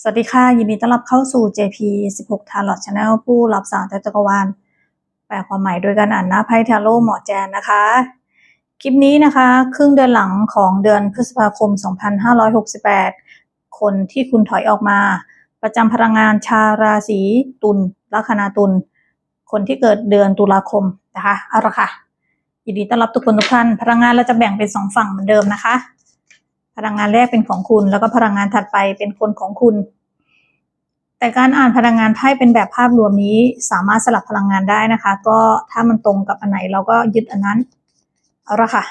สวัสดีค่ะ ยินดีต้อนรับเข้าสู่ JP 16 Tarot Channel ผู้รับสารจักรวาลแปลความหมายโดยการอ่านหน้าไพ่ทาโร่หมอแจนนะคะ คลิปนี้นะคะ ครึ่งเดือนหลังของเดือนพฤษภาคม 2568 คนที่คุณถอยออกมา ประจำพลังงานชาวราศีตุลลัคนาตุลคนที่เกิดเดือนตุลาคมนะคะเอาละค่ะยินดีต้อนรับทุกคนทุกท่านพลังงานเราจะแบ่งเป็นสองฝั่งเหมือนเดิมนะคะ พลังงานแรกเป็นของคุณ แล้วก็พลังงานถัดไปเป็นคนของคุณ แต่การอ่านพลังงานไพ่เป็นแบบภาพรวมนี้สามารถสลับพลังงานได้นะคะ ก็ถ้ามันตรงกับอันไหนเราก็ยึดอันนั้นเอาละค่ะ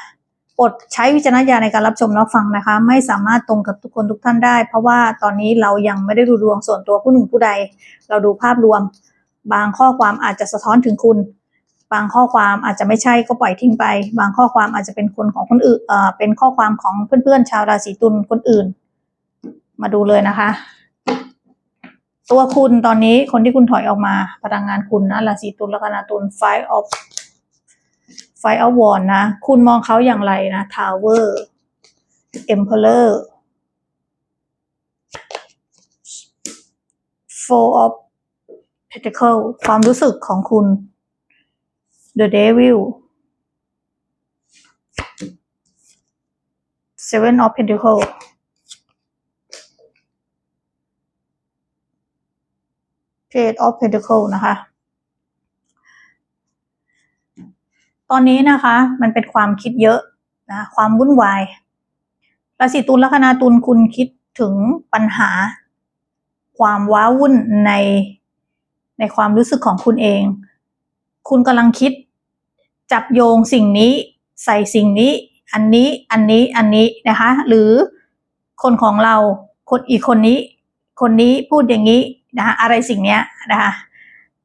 โปรดใช้วิจารณญาณในการรับชมรับฟังนะคะ ไม่สามารถตรงกับทุกคนทุกท่านได้ เพราะว่าตอนนี้เรายังไม่ได้ดูดวงส่วนตัวผู้หนึ่งผู้ใด เราดูภาพรวม บางข้อความอาจจะสะท้อนถึงคุณ บางข้อความอาจจะไม่ใช่ก็ปล่อยทิ้งไป บางข้อความอาจจะเป็นคนของคนอื่นเอ่อเป็นข้อความของเพื่อนๆ ชาวราศีตุลคนอื่น มาดูเลยนะคะ ตัวคุณตอนนี้คนที่คุณถอยออกมาพลังงานคุณนะราศีตุลและกนาตุล Five of Five of Wands นะ คุณมองเขาอย่างไรนะ Tower Emperor Four of Pentacle ความรู้สึกของคุณ The Devil Seven of Pentacle Page of Pentacle นะคะ ตอนนี้นะคะ มันเป็นความคิดเยอะนะ ความวุ่นวายราศีตุลลัคนาตุลคุณคิดถึงปัญหา ความว้าวุ่นในในความรู้สึกของคุณเอง คุณกำลังคิด จับโยงสิ่งนี้ใส่สิ่งนี้ อันนี้อันนี้อันนี้นะคะ หรือคนของเราคนอีกคนนี้ คนนี้พูดอย่างนี้นะคะอะไรสิ่งเนี้ยนะคะ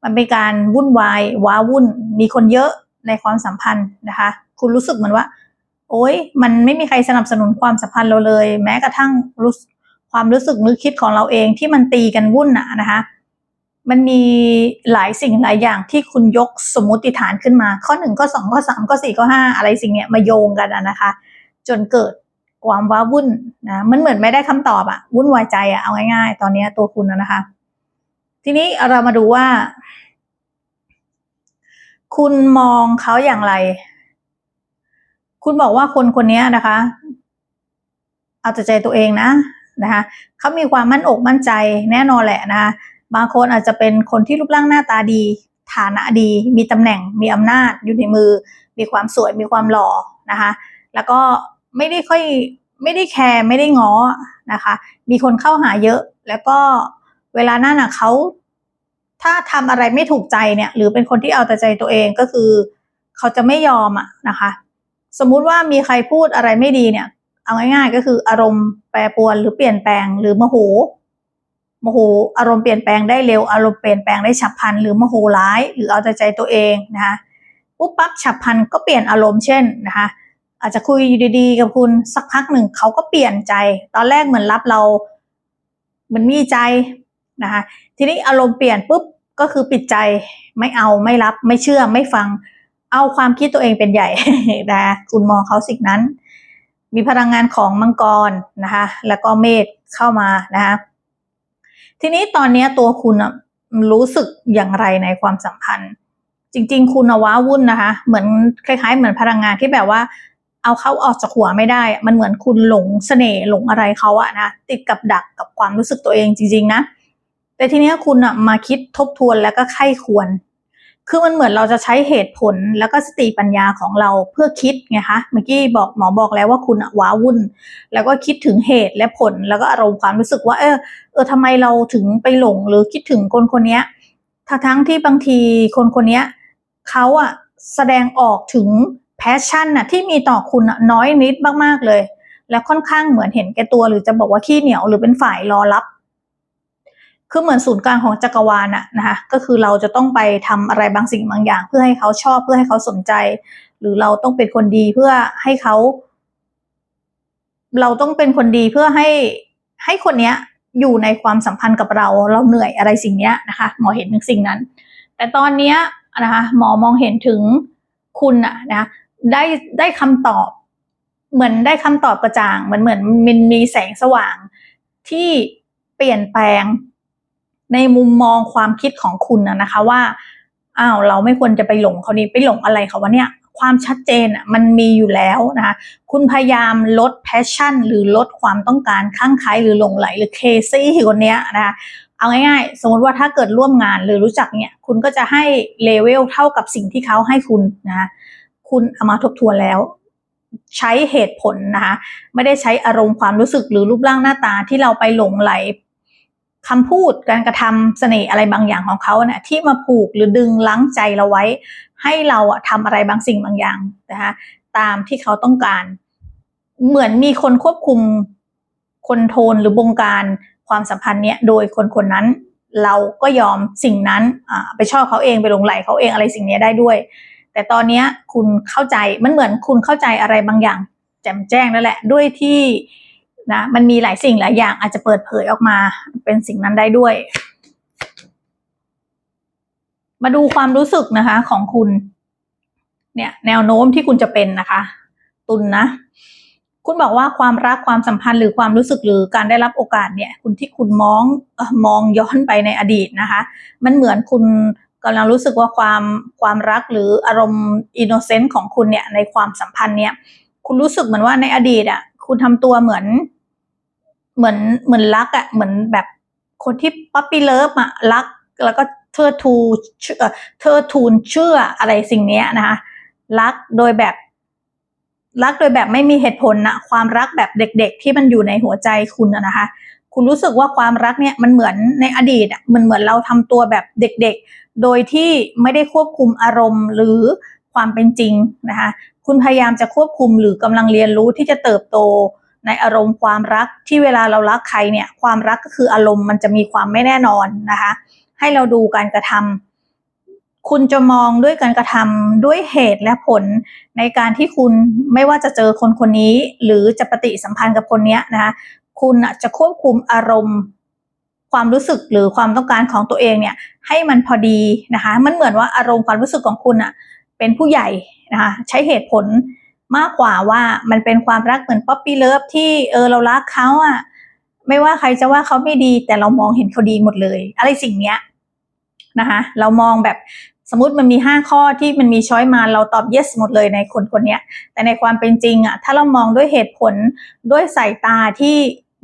มันเป็นการวุ่นวายว้าวุ่นมีคนเยอะในความสัมพันธ์นะคะ คุณรู้สึกเหมือนว่า โอ๊ยมันไม่มีใครสนับสนุนความสัมพันธ์เราเลย แม้กระทั่งรู้ความรู้สึกนึกคิดของเราเองที่มันตีกันวุ่นอะนะคะ มันมีหลายสิ่งหลายอย่างที่คุณยกสมมติฐานขึ้นมา ข้อหนึ่งข้อสองข้อสามข้อสี่ข้อห้าอะไรสิ่งเนี้ยมาโยงกันนะคะ จนเกิดความว้าวุ่นนะมันเหมือนไม่ได้คำตอบอะวุ่นวายใจอะเอาง่ายๆ ตอนเนี้ยตัวคุณนะคะ ทีนี้เรามาดูว่า คุณมองเขาอย่างไร คุณบอกว่าคนคนนี้นะคะ เอาแต่ใจตัวเองนะนะคะเขามีความมั่นอกมั่นใจแน่นอนแหละนะคะ บางคนอาจจะเป็นคนที่รูปร่างหน้าตาดี ฐานะดี มีตำแหน่ง มีอำนาจ อยู่ในมือ มีความสวย มีความหล่อนะคะ แล้วก็ไม่ได้ค่อยไม่ได้แคร์ไม่ได้ง้อนะคะ มีคนเข้าหาเยอะ แล้วก็เวลานั้นอะเขาถ้าทำอะไรไม่ถูกใจเนี่ย หรือเป็นคนที่เอาแต่ใจตัวเองก็คือ เขาจะไม่ยอมอะนะคะ สมมุติว่ามีใครพูดอะไรไม่ดีเนี่ย เอาง่ายๆก็คืออารมณ์แปรปรวนหรือเปลี่ยนแปลงหรือโมโห โมโหอารมณ์เปลี่ยนแปลงได้เร็วอารมณ์เปลี่ยนแปลงได้ฉับพลันหรือโมโหร้าย หรือเอาแต่ใจตัวเองนะคะปุ๊บปั๊บฉับพลันก็เปลี่ยนอารมณ์เช่นนะคะอาจจะคุยอยู่ดีๆกับคุณสักพักหนึ่งเขาก็เปลี่ยนใจ ตอนแรกเหมือนรับเราเหมือนมีใจนะคะทีนี้อารมณ์เปลี่ยนปุ๊บก็คือปิดใจไม่เอาไม่รับไม่เชื่อไม่ฟัง เอาความคิดตัวเองเป็นใหญ่นะคุณมองเขาสิ่งนั้น มีพลังงานของมังกรนะคะแล้วก็เมษเข้ามานะคะ ทีนี้ตอนนี้ตัวคุณรู้สึกอย่างไรในความสัมพันธ์ จริง ๆ คุณว้าวุ่นนะคะ เหมือนคล้ายๆ เหมือนพลังงานที่แบบว่า เอาเขาออกจากหัวไม่ได้ มันเหมือนคุณหลงเสน่ห์หลงอะไรเขาอะนะติดกับดักกับความรู้สึกตัวเองจริง ๆ นะแต่ทีนี้คุณอะมาคิดทบทวนแล้วก็ไข้ควร คือมันเหมือนเราจะใช้เหตุผลแล้วก็สติปัญญาของเราเพื่อคิดไงคะ เมื่อกี้บอกหมอบอกแล้วว่าคุณว้าวุ่น แล้วก็คิดถึงเหตุและผลแล้วก็อารมณ์ความรู้สึกว่า เออเออทำไมเราถึงไปหลงหรือคิดถึงคนคนนี้ทั้งทั้งที่บางทีคนคนนี้เขาอะแสดงออกถึงแพชชั่นน่ะที่มีต่อคุณน้อยนิดมากๆเลย แล้วค่อนข้างเหมือนเห็นแก่ตัว หรือจะบอกว่าขี้เหนียวหรือเป็นฝ่ายรอรับ คือเหมือนศูนย์กลางของจักรวาลอะนะคะก็คือเราจะต้องไปทำอะไรบางสิ่งบางอย่าง เพื่อให้เขาชอบเพื่อให้เขาสนใจ หรือเราต้องเป็นคนดีเพื่อให้เขา เราต้องเป็นคนดีเพื่อให้ให้คนเนี้ยอยู่ในความสัมพันธ์กับเรา เราเหนื่อยอะไรสิ่งเนี้ยนะคะ หมอเห็นถึงสิ่งนั้น แต่ตอนเนี้ยนะคะหมอมองเห็นถึงคุณอะนะได้ได้คำตอบ เหมือนได้คำตอบกระจ่างเหมือนเหมือนมันมีแสงสว่างที่เปลี่ยนแปลง ในมุมมองความคิดของคุณนะนะคะว่าอ้าวเราไม่ควรจะไปหลงเขานี่ไปหลงอะไรเขาวะเนี่ยความชัดเจนอะมันมีอยู่แล้วนะคะคุณพยายามลด passion หรือลดความต้องการข้างใครหรือหลงไหลหรือเคซี่คนเนี้ยนะคะเอาง่ายๆ สมมติว่าถ้าเกิดร่วมงานหรือรู้จักเนี่ย คุณก็จะให้เลเวลเท่ากับสิ่งที่เขาให้คุณนะคะคุณเอามาทบทวนแล้ว ใช้เหตุผลนะคะไม่ได้ใช้อารมณ์ความรู้สึกหรือรูปร่างหน้าตาที่เราไปหลงไหล คำพูดการกระทำเสน่ห์อะไรบางอย่างของเขาเนี่ยที่มาผูกหรือดึงลังใจเราไว้ ให้เราอะทำอะไรบางสิ่งบางอย่างนะคะตามที่เขาต้องการ เหมือนมีคนควบคุมคนโทนหรือบงการความสัมพันธ์เนี้ยโดยคนคนนั้น เราก็ยอมสิ่งนั้นไปชอบเขาเองไปหลงไหลเขาเองอะไรสิ่งนี้ได้ด้วย แต่ตอนนี้คุณเข้าใจมันเหมือนคุณเข้าใจอะไรบางอย่าง แจ่มแจ้งนั่นแหละด้วยที่ นะมันมีหลายสิ่งหลายอย่างอาจจะเปิดเผยออกมาเป็นสิ่งนั้นได้ด้วย มาดูความรู้สึกนะคะของคุณ เนี่ยแนวโน้มที่คุณจะเป็นนะคะ ตุนนะคุณบอกว่าความรักความสัมพันธ์หรือความรู้สึกหรือการได้รับโอกาสเนี่ย คุณที่คุณมองมองย้อนไปในอดีตนะคะ มันเหมือนคุณกำลังรู้สึกว่าความความรักหรืออารมณ์อินโนเซนต์ของคุณเนี่ยในความสัมพันธ์เนี่ย คุณรู้สึกเหมือนว่าในอดีตอะ คุณทำตัวเหมือน เหมือนเหมือนรักอะเหมือนแบบคนที่ป๊อปปี้เลิฟอะรักแล้วก็เธอทูเธอทูนเชื่ออะไรสิ่งนี้นะคะรักโดยแบบ รักโดยแบบไม่มีเหตุผลนะความรักแบบเด็ก ๆ ที่มันอยู่ในหัวใจคุณนะคะ คุณรู้สึกว่าความรักเนี่ยมันเหมือนในอดีตอะมันเหมือนเราทำตัวแบบเด็ก ๆ โดยที่ไม่ได้ควบคุมอารมณ์หรือ ความเป็นจริงนะคะ คุณพยายามจะควบคุมหรือกำลังเรียนรู้ที่จะเติบโตในอารมณ์ความรักที่เวลาเรารักใครเนี่ยความรักก็คืออารมณ์มันจะมีความไม่แน่นอนนะคะ ให้เราดูการกระทำคุณจะมองด้วยการกระทำด้วยเหตุและผลในการที่คุณไม่ว่าจะเจอคนคนนี้ หรือจะปฏิสัมพันธ์กับคนนี้นะคะคุณจะควบคุมอารมณ์ความรู้สึกหรือความต้องการของตัวเองเนี่ยให้มันพอดีนะคะ มันเหมือนว่าอารมณ์ความรู้สึกของคุณอะ เป็นผู้ใหญ่นะคะใช้เหตุผลมากกว่าว่ามันเป็นความรักเหมือนป๊อปปี้เลิฟที่เออเรารักเขาอะไม่ว่าใครจะว่าเขาไม่ดีแต่เรามองเห็นเขาดีหมดเลย อะไรสิ่งเนี้ยนะคะเรามองแบบสมมติมันมีห้าข้อที่มันมีช้อยมาเราตอบ yes หมดเลยในคนคนนี้แต่ในความเป็นจริงอะถ้าเรามองด้วยเหตุผลด้วยสายตาที่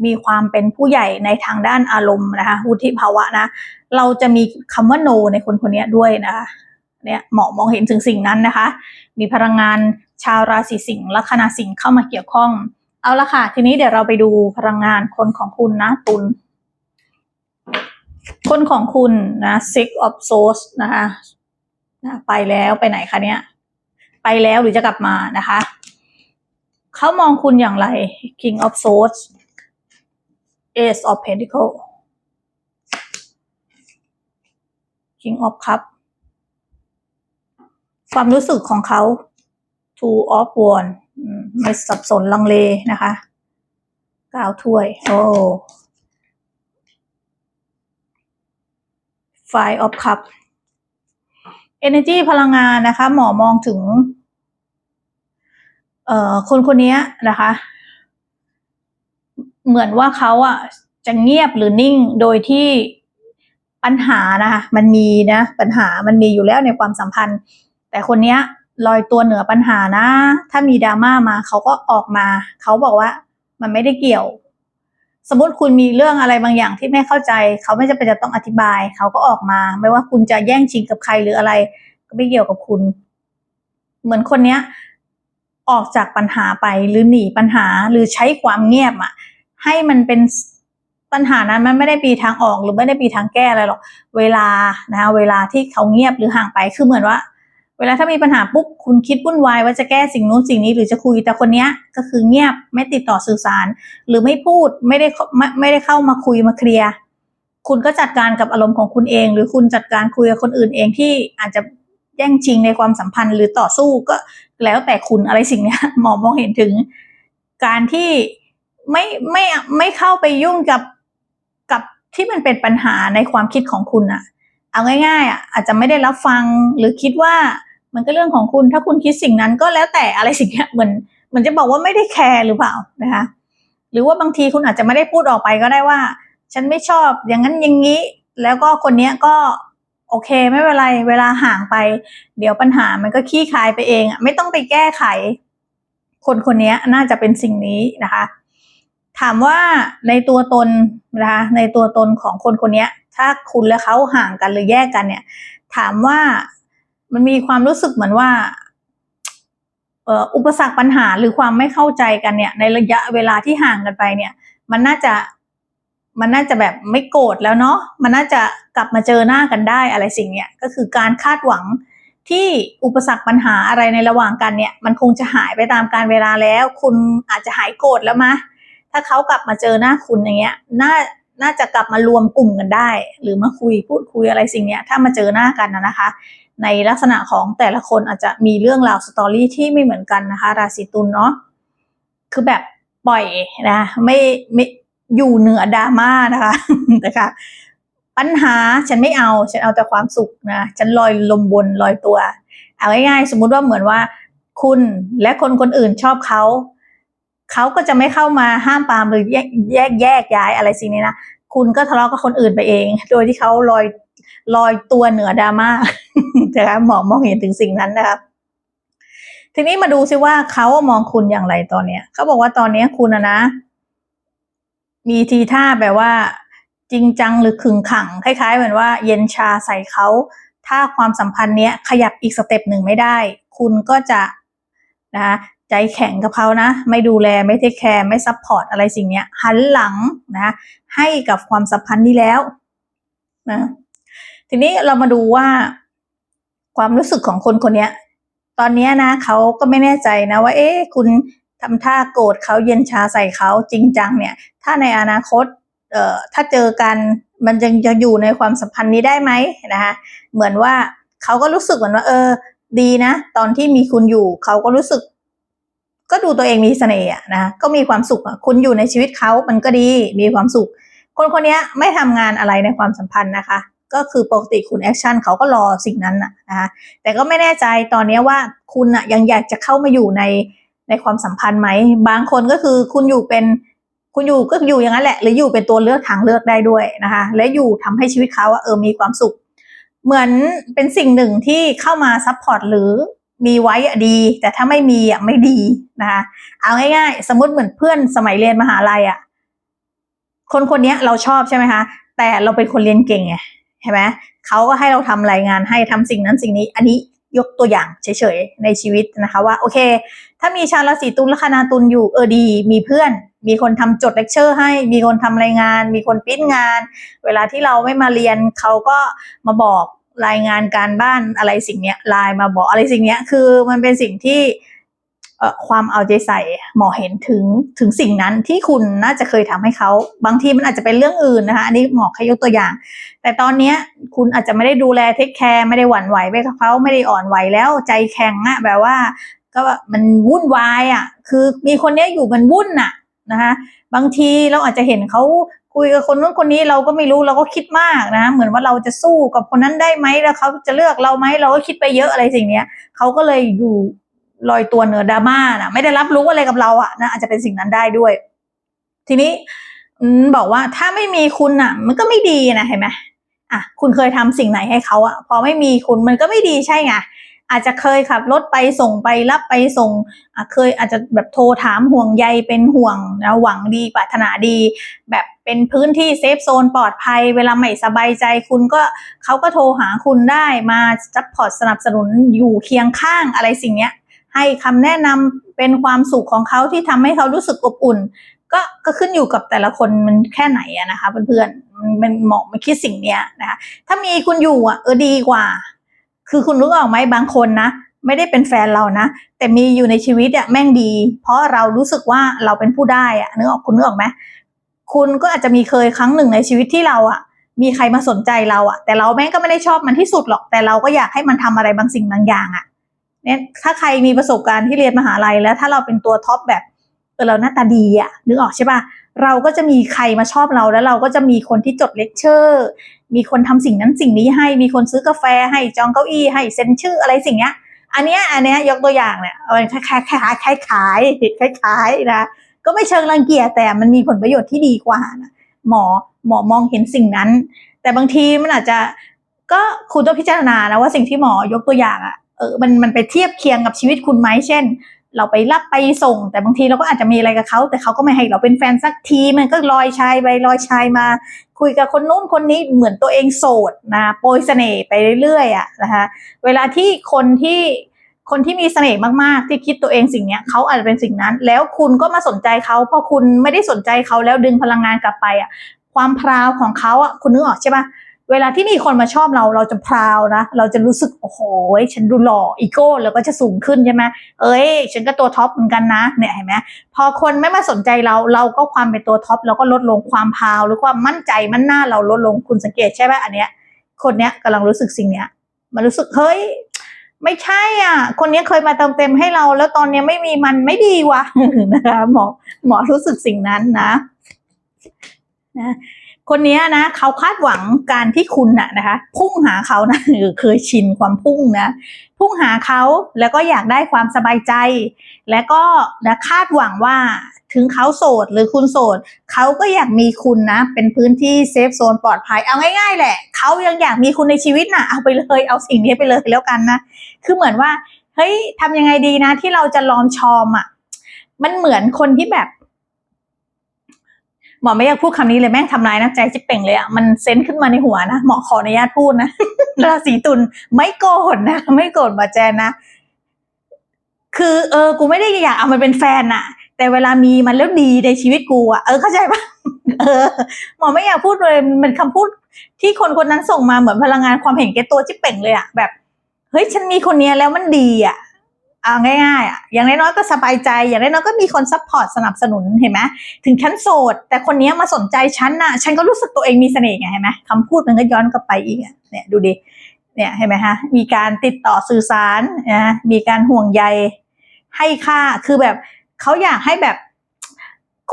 มีความเป็นผู้ใหญ่ในทางด้านอารมณ์นะคะวุฒิภาวะนะ เราจะมีคำว่า no ในคนคนนี้ด้วยนะคะ เนี่ยหมอมองเห็นถึงสิ่งนั้นนะคะ มีพลังงานชาวราศีสิงห์ลัคนาสิงห์เข้ามาเกี่ยวข้อง เอาละค่ะ ทีนี้เดี๋ยวเราไปดูพลังงานคนของคุณนะตุลคนของคุณนะ six of swords นะคะนะไปแล้วไปไหนคะเนี่ยไปแล้วหรือจะกลับมานะคะเขามองคุณอย่างไร king of swords ace of pentacle king of cup ความรู้สึกของเขา two of one ไม่สับสนลังเลนะคะเก้าถ้วย โอ้ five of cup energy พลังงานนะคะ หมอมองถึง เอ่อ คนคนนี้นะคะ เหมือนว่าเขาอะ จะเงียบหรือนิ่งโดยที่ปัญหานะคะ มันมีนะ ปัญหามันมีอยู่แล้วในความสัมพันธ์ แต่คนนี้ลอยตัวเหนือปัญหานะ ถ้ามีดราม่ามาเขาก็ออกมา เขาบอกว่ามันไม่ได้เกี่ยว สมมติคุณมีเรื่องอะไรบางอย่างที่ไม่เข้าใจ เขาไม่จำเป็นจะต้องอธิบาย เขาก็ออกมา ไม่ว่าคุณจะแย่งชิงกับใครหรืออะไร ก็ไม่เกี่ยวกับคุณ เหมือนคนเนี้ย ออกจากปัญหาไปหรือหนีปัญหาหรือใช้ความเงียบอะให้มันเป็นปัญหานั้นมันไม่ได้ปีทางออกหรือไม่ได้ปีทางแก้อะไรหรอก เวลานะเวลาที่เขาเงียบหรือห่างไปคือเหมือนว่า เวลาถ้ามีปัญหาปุ๊บคุณคิดวุ่นวายว่าจะแก้สิ่งนู้นสิ่งนี้หรือจะคุยแต่คนเนี้ยก็คือเงียบไม่ติดต่อสื่อสาร หรือไม่พูดไม่ได้ไม่ไม่ได้เข้ามาคุยมาเคลียร์คุณก็จัดการกับอารมณ์ของคุณเอง หรือคุณจัดการคุยกับคนอื่นเองที่อาจจะแย่งชิงในความสัมพันธ์ หรือต่อสู้ก็แล้วแต่คุณอะไรสิ่งเนี้ยหมอมองเห็นถึง การที่ไม่ไม่ไม่เข้าไปยุ่งกับกับที่มันเป็นปัญหาในความคิดของคุณอะเอาง่าย ๆอะอาจจะไม่ได้รับฟังหรือคิดว่า มันก็เรื่องของคุณถ้าคุณคิดสิ่งนั้นก็แล้วแต่อะไรสิ่งนี้เหมือนเหมือนจะบอกว่าไม่ได้แคร์หรือเปล่านะคะหรือว่าบางทีคุณอาจจะไม่ได้พูดออกไปก็ได้ว่า ฉันไม่ชอบอย่างนั้นอย่างนี้ แล้วก็คนเนี้ยก็โอเคไม่เป็นไรเวลาห่างไป เดี๋ยวปัญหามันก็ขี้คายไปเองอะไม่ต้องไปแก้ไข คนคนนี้น่าจะเป็นสิ่งนี้นะคะ ถามว่าในตัวตนนะคะในตัวตนของคนคนนี้ถ้าคุณและเขาห่างกันหรือแยกกันเนี่ย ถามว่า มันมีความรู้สึกเหมือนว่าอุปสรรคปัญหาหรือความไม่เข้าใจกันเนี่ย ในระยะเวลาที่ห่างกันไปเนี่ย มันน่าจะมันน่าจะแบบไม่โกรธแล้วเนาะมันน่าจะกลับมาเจอหน้ากันได้อะไรสิ่งเนี้ยก็คือการคาดหวังที่อุปสรรคปัญหาอะไรในระหว่างกันเนี่ย มันคงจะหายไปตามการเวลาแล้ว คุณอาจจะหายโกรธแล้วมะถ้าเขากลับมาเจอหน้าคุณอย่างเงี้ยน่าน่าจะกลับมารวมกลุ่มกันได้ หรือมาคุยพูดคุยอะไรสิ่งเนี้ยถ้ามาเจอหน้ากันนะนะคะ ในลักษณะของแต่ละคนอาจจะมีเรื่องราวสตอรี่ที่ไม่เหมือนกันนะคะ ราศีตุลเนาะคือแบบปล่อยนะไม่ไม่อยู่เหนือดราม่านะคะนะคะปัญหาฉันไม่เอาฉันเอาแต่ความสุขนะฉันลอยลมบนลอยตัว เอาง่ายๆสมมุติว่าเหมือนว่า คุณและคนคนอื่นชอบเขาเขาก็จะไม่เข้ามาห้ามปามหรือแยกแยกแยกย้ายอะไรสิ่งนี้นะคุณก็ทะเลาะกับคนอื่นไปเอง โดยที่เขาลอย ลอยตัวเหนือดราม่านะคะหมอมองเห็นถึงสิ่งนั้นนะครับ ทีนี้มาดูซิว่าเขามองคุณอย่างไรตอนเนี้ยเขาบอกว่าตอนเนี้ยคุณนะ มีทีท่าแบบว่า จริงจังหรือขึงขัง คล้าย ๆ เหมือนว่าเย็นชาใส่เขา ถ้าความสัมพันธ์เนี้ยขยับอีกสเต็ปหนึ่งไม่ได้ คุณก็จะนะคะใจแข็งกับเขานะ ไม่ดูแลไม่เทคแคร์ไม่ซัพพอร์ตอะไรสิ่งเนี้ยหันหลังนะ ให้กับความสัมพันธ์นี้แล้วนะ ทีนี้เรามาดูว่า ความรู้สึกของคนคนนี้ตอนนี้นะเขาก็ไม่แน่ใจนะว่า เอ๊ะคุณทำท่าโกรธเขาเย็นชาใส่เขาจริงจังเนี่ย ถ้าในอนาคตเอ่อถ้าเจอกันมันยังจะอยู่ในความสัมพันธ์นี้ได้ไหมนะคะเหมือนว่าเขาก็รู้สึกเหมือนว่า เออ ดีนะ ตอนที่มีคุณอยู่เขาก็รู้สึก ก็ดูตัวเองมีเสน่ห์นะก็มีความสุขคุณอยู่ในชีวิตเขามันก็ดีมีความสุข คนคนนี้ไม่ทำงานอะไรในความสัมพันธ์นะคะ ก็คือปกติคุณแอคชั่นเขาก็รอสิ่งนั้นนะนะคะแต่ก็ไม่แน่ใจตอนนี้ว่าคุณอะยังอยากจะเข้ามาอยู่ในในความสัมพันธ์ไหม บางคนก็คือคุณอยู่เป็นคุณอยู่ก็อยู่อย่างนั้นแหละ หรืออยู่เป็นตัวเลือกทางเลือกได้ด้วยนะคะ และอยู่ทำให้ชีวิตเขาเออมีความสุข เหมือนเป็นสิ่งหนึ่งที่เข้ามาซัพพอร์ตหรือมีไว้อะดี แต่ถ้าไม่มีอะไม่ดีนะคะเอาง่ายๆ สมมติเหมือนเพื่อนสมัยเรียนมหาลัยอะคนคนนี้เราชอบใช่ไหมคะ แต่เราเป็นคนเรียนเก่งไง เห็นไหมเขาก็ให้เราทำรายงานให้ทำสิ่งนั้นสิ่งนี้ อันนี้ยกตัวอย่างเฉยๆ ในชีวิตนะคะว่าโอเค ถ้ามีชาวราศีตุลละคณาตุลอยู่เออดี มีเพื่อน มีคนทำจดเลคเชอร์ให้ มีคนทำรายงาน มีคนปิ้นงาน เวลาที่เราไม่มาเรียนเขาก็มาบอกรายงานการบ้านอะไรสิ่งเนี้ยไลน์มาบอกอะไรสิ่งเนี้ยคือมันเป็นสิ่งที่ ความเอาใจใส่หมอเห็นถึงถึงสิ่งนั้นที่คุณน่าจะเคยทำให้เขา บางทีมันอาจจะเป็นเรื่องอื่นนะคะ อันนี้หมอแค่ยกตัวอย่าง แต่ตอนเนี้ยคุณอาจจะไม่ได้ดูแลเทคแคร์ไม่ได้หวั่นไหวไปกับเขาไม่ได้อ่อนไหวแล้วใจแข็งอะแบบว่า ก็มันวุ่นวายอะคือมีคนเนี้ยอยู่มันวุ่นอะนะคะบางทีเราอาจจะเห็นเขาคุยกับคนนู้นคนนี้เราก็ไม่รู้เราก็คิดมากนะ เหมือนว่าเราจะสู้กับคนนั้นได้ไหมแล้วเขาจะเลือกเราไหมเราก็คิดไปเยอะอะไรสิ่งเนี้ยเขาก็เลยอยู่ ลอยตัวเหนือดราม่านะไม่ได้รับรู้อะไรกับเราอะนะอาจจะเป็นสิ่งนั้นได้ด้วย ทีนี้บอกว่าถ้าไม่มีคุณอะมันก็ไม่ดีนะเห็นไหมอะคุณเคยทำสิ่งไหนให้เขาอะพอไม่มีคุณมันก็ไม่ดีใช่ไงอาจจะเคยขับรถไปส่งไปรับไปส่งอะเคยอาจจะแบบโทรถามห่วงใยเป็นห่วงนะหวังดีปรารถนาดี แบบเป็นพื้นที่เซฟโซนปลอดภัย เวลาไม่สบายใจคุณก็เขาก็โทรหาคุณได้มาซัพพอร์ตสนับสนุนอยู่เคียงข้างอะไรสิ่งเนี้ย ให้คำแนะนำเป็นความสุขของเขาที่ทำให้เขารู้สึกอบอุ่น ก็ก็ขึ้นอยู่กับแต่ละคนมันแค่ไหนอะนะคะเพื่อนๆมันเหมาะมันคิดสิ่งเนี้ยนะคะถ้ามีคุณอยู่อะเออดีกว่า คือคุณรู้ออกไหมบางคนนะไม่ได้เป็นแฟนเรานะ แต่มีอยู่ในชีวิตอะแม่งดี เพราะเรารู้สึกว่าเราเป็นผู้ได้อะนึกออกคุณนึกออกไหมคุณก็อาจจะมีเคยครั้งหนึ่งในชีวิตที่เราอะมีใครมาสนใจเราอะแต่เราแม่งก็ไม่ได้ชอบมันที่สุดหรอกแต่เราก็อยากให้มันทำอะไรบางสิ่งบางอย่างอะ เนี่ยถ้าใครมีประสบการณ์ที่เรียนมหาลัยแล้ว ถ้าเราเป็นตัวท็อปแบบเออเราหน้าตาดีอะนึกออกใช่ปะเราก็จะมีใครมาชอบเราแล้วเราก็จะมีคนที่จดเลคเชอร์ มีคนทำสิ่งนั้นสิ่งนี้ให้ มีคนซื้อกาแฟให้จองเก้าอี้ให้เซ็นชื่ออะไรสิ่งเนี้ย อันเนี้ยอันเนี้ยยกตัวอย่างเนี่ยเอาคล้ายคล้ายคล้ายคล้ายคล้ายคล้ายนะก็ไม่เชิงรังเกียจแต่มันมีผลประโยชน์ที่ดีกว่านะหมอหมอมองเห็นสิ่งนั้น แต่บางทีมันอาจจะก็คุณต้องพิจารณานะว่าสิ่งที่หมอยกตัวอย่างอะ เออมันมันไปเทียบเคียงกับชีวิตคุณไหมเช่น เราไปรับไปส่ง แต่บางทีเราก็อาจจะมีอะไรกับเขาแต่เขาก็ไม่ให้เราเป็นแฟนสักทีมันก็ลอยชายไปลอยชายมา คุยกับคนนู้นคนนี้เหมือนตัวเองโสดนะโปรยเสน่ห์ไปเรื่อยๆอะนะคะเวลาที่คนที่คนที่มีเสน่ห์มากๆ ที่คิดตัวเองสิ่งเนี้ยเขาอาจจะเป็นสิ่งนั้น แล้วคุณก็มาสนใจเขาพราะคุณไม่ได้สนใจเขาแล้วดึงพลังงานกลับไปอะความพราวของเขาอะคุณนึกออกใช่ปะ เวลาที่มีคนมาชอบเราเราจะพราวนะ เราจะรู้สึกโอ้โหฉันดูหล่ออีโก้แล้วก็จะสูงขึ้นใช่ไหมเอ้ย ฉันก็ตัวท็อปเหมือนกันนะเนี่ยเห็นไหมพอคนไม่มาสนใจเราเราก็ความเป็นตัวท็อปเราก็ลดลงความพราวหรือความมั่นใจมั่นหน้าเราลดลงคุณสังเกตใช่ไหมอันเนี้ย คนเนี้ยกำลังรู้สึกสิ่งเนี้ยมันรู้สึกเฮ้ยไม่ใช่อะ คนนี้เคยมาเติมเต็มให้เรา แล้วตอนนี้ไม่มีมันไม่ดีวะนะคะหมอหมอรู้สึกสิ่งนั้นนะนะ คนนี้นะเขาคาดหวังการที่คุณน่ะนะคะ พุ่งหาเขานะหรือเคยชินความพุ่งนะพุ่งหาเขาแล้วก็อยากได้ความสบายใจ และก็นะคาดหวังว่าถึงเขาโสดหรือคุณโสดเขาก็อยากมีคุณนะ เป็นพื้นที่เซฟโซนปลอดภัยเอาง่ายๆแหละเขายังอยากมีคุณในชีวิตนะเอาไปเลยเอาสิ่งนี้ไปเลยแล้วกันนะคือเหมือนว่าเฮ้ยทำยังไงดีนะ ที่เราจะลอมชอมอะมันเหมือนคนที่แบบ มอไม่อยากพูดคำนี้เลยแม่งทำลายน้ำใจจิบเป่งเลยอะมันเซนขึ้นมาในหัวนะหมอขออนุญาตพูดนะราศีตุลไม่โกรธนะ ไม่โกรธหมาแจนนะ คือ เออ กูไม่ได้อยากเอามันเป็นแฟนน่ะแต่เวลามีมันแล้วดีในชีวิตกูอะเออเข้าใจปะเออ หมอไม่อยากพูดเลยมันเป็นคำพูดที่คนคนนั้นส่งมาเหมือนพลังงานความเห็นแก่ตัวจิบเป่งเลยอะแบบเฮ้ยฉันมีคนเนี้ยแล้วมันดีอะ เอาง่ายๆอะอย่างน้อยๆก็สบายใจ อย่างน้อยๆก็มีคนซัพพอร์ตสนับสนุนเห็นไหมถึงฉันโสด แต่คนนี้มาสนใจฉันน่ะ ฉันก็รู้สึกตัวเองมีเสน่ห์ไงเห็นไหมคำพูดมันก็ย้อนกลับไปอีกอะเนี่ยดูดิเนี่ยเห็นไหมฮะมีการติดต่อสื่อสารนะมีการห่วงใยให้ค่าคือแบบเขาอยากให้แบบ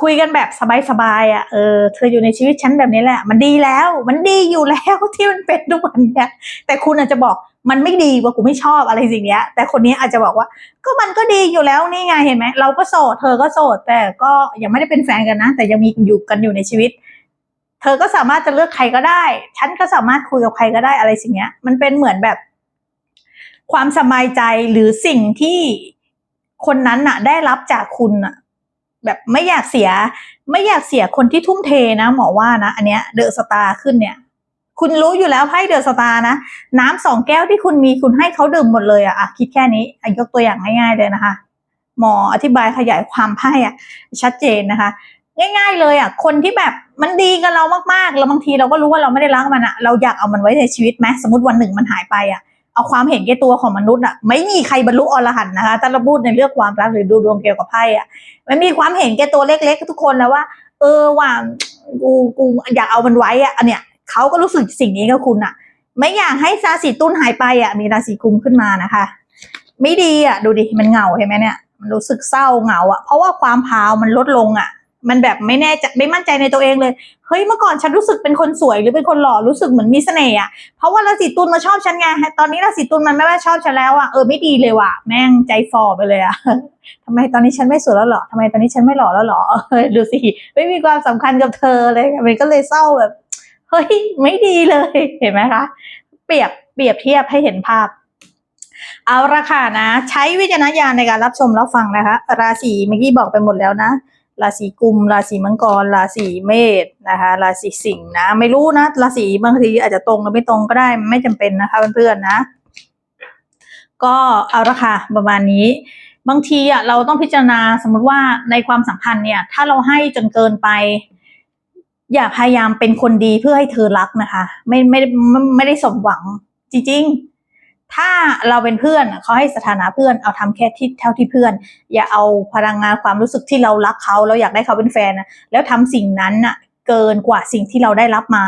คุยกันแบบสบายๆอะเออเธออยู่ในชีวิตฉันแบบนี้แหละ มันดีแล้ว มันดีอยู่แล้วที่มันเป็นทุกวันเนี้ยแต่คุณอาจจะบอก มันไม่ดีว่ากูไม่ชอบอะไรสิ่งเนี้ย แต่คนนี้อาจจะบอกว่า ก็มันก็ดีอยู่แล้วนี่ไงเห็นไหมเราก็โสด เธอก็โสด แต่ก็ยังไม่ได้เป็นแฟนกันนะ แต่ยังมีอยู่กันอยู่ในชีวิต เธอก็สามารถจะเลือกใครก็ได้ ฉันก็สามารถคุยกับใครก็ได้อะไรสิ่งเนี้ย มันเป็นเหมือนแบบ ความสบายใจหรือสิ่งที่คนนั้นน่ะ ได้รับจากคุณน่ะ แบบไม่อยากเสีย ไม่อยากเสียคนที่ทุ่มเทนะหมอว่านะอันเนี้ยเดอะสตาร์ขึ้นเนี่ย คุณรู้อยู่แล้วไพ่เดอะสตาร์นะ น้ำสองแก้วที่คุณมีคุณให้เขาดื่มหมดเลยอะอะคิดแค่นี้อะยกตัวอย่างง่าย ๆเลยนะคะ หมออธิบายขยายความไพ่อะชัดเจนนะคะ ง่าย ๆ เลยอะคนที่แบบมันดีกับเรามากๆแล้วบางทีเราก็รู้ว่าเราไม่ได้รักมันอะเราอยากเอามันไว้ในชีวิตไหมสมมติวันหนึ่งมันหายไปอะเอาความเห็นแก่ตัวของมนุษย์อะไม่มีใครบรรลุอรหันต์นะคะถ้าเราพูดในเรื่องความรักหรือดูดวงเกี่ยวกับไพ่อะมันมีความเห็นแก่ตัวเล็กๆ ทุกคนแล้วว่า เออว่ากูกูอยากเอามันไว้อะอันเนี้ย เขาก็รู้สึกสิ่งนี้กับคุณอะไม่อยากให้ราศีตุลหายไปอะมีราศีกุมขึ้นมานะคะ ไม่ดีอะดูดิมันเหงาเห็นไหมเนี่ยมันรู้สึกเศร้าเหงาอะเพราะว่าความพาวมันลดลงอะมันแบบไม่แน่ใจไม่มั่นใจในตัวเองเลย เฮ้ยเมื่อก่อนฉันรู้สึกเป็นคนสวยหรือเป็นคนหล่อรู้สึกเหมือนมีเสน่ห์อะเพราะว่าราศีตุลมาชอบฉันไงตอนนี้ราศีตุลมันไม่ว่าชอบฉันแล้วอะเออไม่ดีเลยว่ะแม่งใจฟอไปเลยอะทำไมตอนนี้ฉันไม่สวยแล้วหรอทำไมตอนนี้ฉันไม่หล่อแล้วหรอเอดูสิไม่มีความสำคัญกับเธอเลยมันก็เลยเศร้าแบบ เฮ้ยไม่ดีเลยเห็นไหมคะ เปรียบเปรียบเทียบให้เห็นภาพ เอาละค่ะนะ ใช้วิจารณญาณในการรับชมรับฟังนะคะ ราศีเมื่อกี้บอกไปหมดแล้วนะ ราศีกุม ราศีมังกร ราศีเมษนะคะ ราศีสิงห์นะ ไม่รู้นะ ราศีบางทีอาจจะตรงหรือไม่ตรงก็ได้ไม่จำเป็นนะคะเพื่อนๆนะ ก็เอาละค่ะประมาณนี้บางทีอะเราต้องพิจารณาสมมติว่าในความสัมพันธ์เนี่ย ถ้าเราให้จนเกินไป อย่าพยายามเป็นคนดีเพื่อให้เธอรักนะคะไม่ไม่ไม่ไม่ได้สมหวังจริงๆ ถ้าเราเป็นเพื่อนเขาให้สถานะเพื่อนเอาทำแค่ที่เท่าที่เพื่อน อย่าเอาพลังงานความรู้สึกที่เรารักเขาเราอยากได้เขาเป็นแฟนนะแล้วทำสิ่งนั้นน่ะเกินกว่าสิ่งที่เราได้รับมา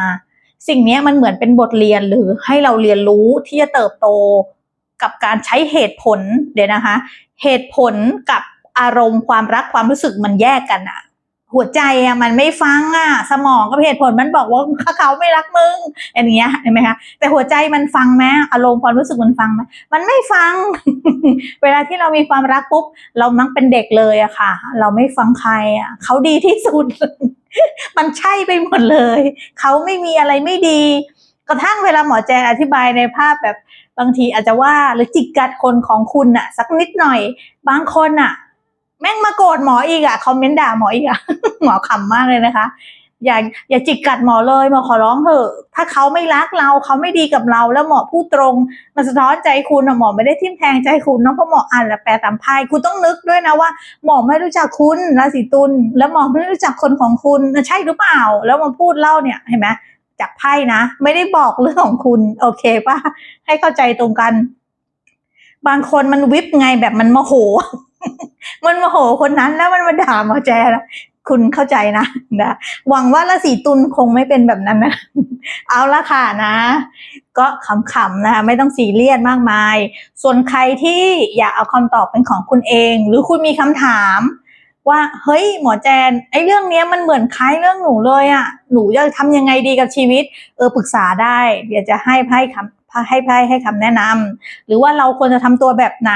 สิ่งนี้มันเหมือนเป็นบทเรียนหรือให้เราเรียนรู้ที่จะเติบโตกับการใช้เหตุผลเดี๋ยวนะคะ เหตุผลกับอารมณ์ความรักความรู้สึกมันแยกกันอะ หัวใจอะมันไม่ฟังอะ สมองกับเหตุผลมันบอกว่าเขาไม่รักมึงอย่างเงี้ยเห็นไหมคะแต่หัวใจมันฟังไหมอารมณ์ความรู้สึกมันฟังไหมมันไม่ฟัง เวลาที่เรามีความรักปุ๊บเรามักเป็นเด็กเลยอะค่ะ เราไม่ฟังใครอะเขาดีที่สุด มันใช่ไปหมดเลย เขาไม่มีอะไรไม่ดี กระทั่งเวลาหมอแจนอธิบายในภาพแบบบางทีอาจจะว่าหรือจิกกัดคนของคุณน่ะสักนิดหน่อย บางคนน่ะ ธหมออีกอะคอมเมนต์ด่าหมออีกอะหมอขำมากเลยนะคะ อย่าอย่าจิกกัดหมอเลยหมอขอร้องเถอะถ้าเขาไม่รักเราเขาไม่ดีกับเราแล้วหมอพูดตรงมันสะท้อนใจคุณอะหมอไม่ได้ทิ่มแทงใจคุณเนาะเพราะหมออ่านและแปลตามไพ่คุณต้องนึกด้วยนะว่า หมอไม่รู้จักคุณราศีตุลแล้วหมอไม่รู้จักคนของคุณใช่หรือเปล่า แล้วมาพูดเล่าเนี่ยเห็นไหมจากไพ่นะ ไม่ได้บอกเรื่องของคุณโอเคป่ะให้เข้าใจตรงกัน บางคนมันวิบไงแบบมันโมโห มันโมโหคนนั้นแล้วมันมาด่าหมอแจนะคุณเข้าใจนะนะหวังว่าราศีตุลคงไม่เป็นแบบนั้นนะ เอาละค่ะนะ ก็ขำๆนะคะไม่ต้องซีเรียสมากมาย ส่วนใครที่อยากเอาคำตอบเป็นของคุณเอง หรือคุณมีคำถามว่าเฮ้ยหมอแจนไอ้เรื่องเนี้ยมันเหมือนคล้ายเรื่องหนูเลยอะ่ะหนูจะทำยังไงดีกับชีวิต เออปรึกษาได้ เดี๋ยวจะให้ไพ่คำ ให้ไพ่ให้คำแนะนำหรือว่าเราควรจะทำตัวแบบไหน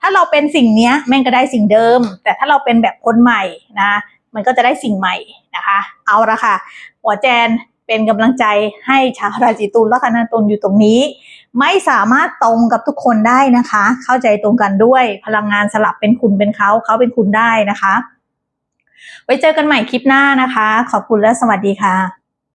ถ้าเราเป็นสิ่งเนี้ยแม่งก็ได้สิ่งเดิม แต่ถ้าเราเป็นแบบคนใหม่นะมันก็จะได้สิ่งใหม่นะคะ เอาละค่ะหมอแจนเป็นกำลังใจให้ชาวราศีตุลและคณะตุลอยู่ตรงนี้ ไม่สามารถตรงกับทุกคนได้นะคะ เข้าใจตรงกันด้วยพลังงานสลับเป็นคุณเป็นเขาเขาเป็นคุณได้นะคะ ไว้เจอกันใหม่คลิปหน้านะคะ ขอบคุณและสวัสดีค่ะ